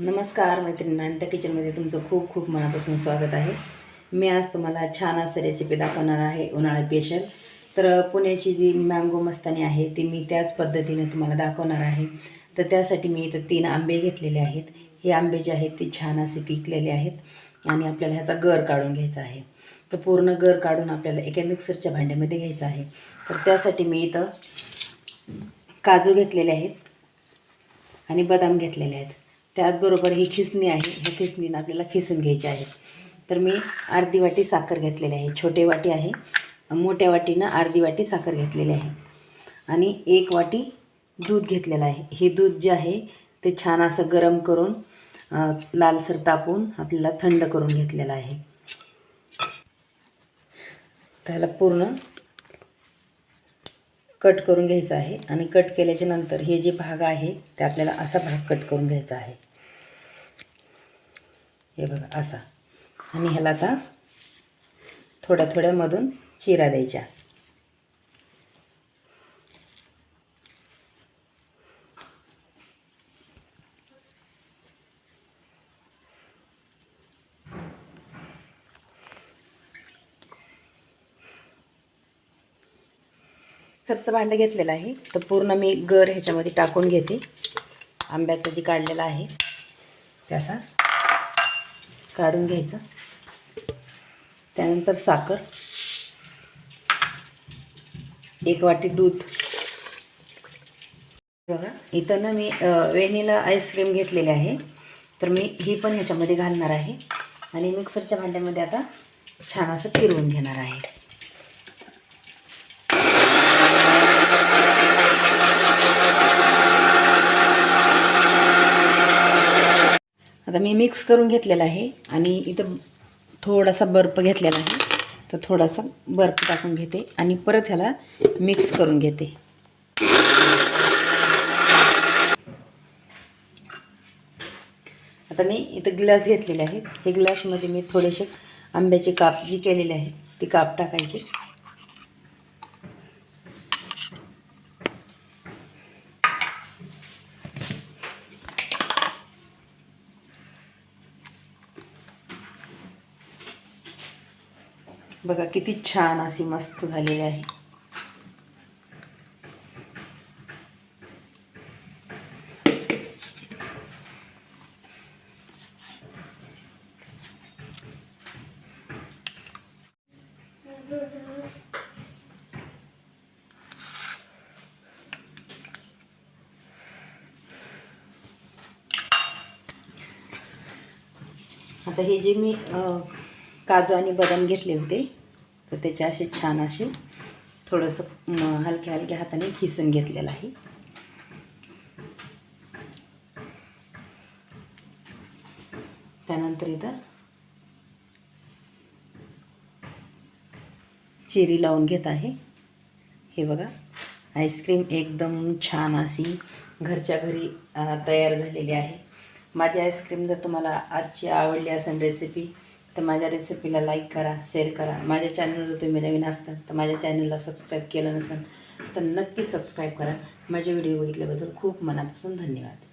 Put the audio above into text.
नमस्कार मैत्रिणींना त्या किचनमध्ये तुमचं खूप खूप मनापासून स्वागत आहे. मी आज तुम्हाला छान असं रेसिपी दाखवणार आहे उन्हाळा स्पेशल तर पुण्याची जी मँगो मस्तानी आहे ती मी त्याच पद्धतीने तुम्हाला दाखवणार आहे. तर त्यासाठी मी इथं तीन आंबे घेतलेले आहेत. हे आंबे जे आहेत ते छान असे पिकलेले आहेत आणि आपल्याला ह्याचा गर काढून घ्यायचा आहे. तर पूर्ण गर काढून आपल्याला एका मिक्सरच्या भांड्यामध्ये घ्यायचं आहे. तर त्यासाठी मी इथं काजू घेतलेले आहेत आणि बदाम घेतलेले आहेत. त्याचबरोबर ही खिसणी आहे. ह्या खिसणीनं आपल्याला खिसून घ्यायची आहे. तर मी अर्धी वाटी साखर घेतलेली आहे. छोटे वाटी आहे. मोठ्या वाटीनं अर्धी वाटी साखर घेतलेली आहे. आणि एक वाटी दूध घेतलेलं आहे. हे दूध जे आहे ते छान असं गरम करून लालसर तापून आपल्याला थंड करून घेतलेलं आहे. त्याला पूर्ण कट करून घ्यायचं आहे. आणि कट केल्याच्यानंतर हे जे भाग आहे ते आपल्याला असा भाग कट करून घ्यायचा आहे. हे बघा असा. आणि ह्याला आता थोड्या थोड्यामधून चिरा द्यायच्या. सरचं भांडं घेतलेलं आहे. तर पूर्ण मी गर ह्याच्यामध्ये टाकून घेते. आंब्याचं जे काढलेलं आहे. त्याचा काढून घ्यायचं. त्यानंतर साखर. एक वाटी दूध. बघा इथं ना मी वेनिला आईस्क्रीम घेतलेली आहे. तर मी ही पण ह्याच्यामध्ये घालणार आहे. आणि मिक्सरच्या भांड्यामध्ये आता छान असं फिरवून घेणार आहे. आता मी मिक्स करून घेतलेला आहे आणि इथं थोडासा बर्फ घेतलेला आहे. तर थोडासा बर्फ टाकून घेते आणि परत ह्याला मिक्स करून घेते. आता मी इथं ग्लास घेतलेले आहेत. हे ग्लासमध्ये मी थोडेसे आंब्याचे काप जी केलेले आहेत ती काप टाकायचे. बघा किती छान अशी मस्त आहे. आता हे जे मी काजू आणि बदाम घेतले होते. तर त्याचे असे छान असे थोडंसं हलक्या हलक्या हाताने खिसून घेतलेलं आहे. त्यानंतर इथं चेरी लावून घेत आहे. हे बघा आईस्क्रीम एकदम छान अशी घरच्या घरी तयार झालेली आहे. माझी आईस्क्रीम जर तुम्हाला आजची आवडली असेल रेसिपी तर माझ्या रेसिपीला लाईक करा शेअर करा. माझ्या चॅनलवर तुम्ही नवीन असतात तर माझ्या चॅनलला सबस्क्राईब केलं नसेल तर नक्की सबस्क्राईब करा. माझे व्हिडिओ बघितल्याबद्दल खूप मनापासून धन्यवाद.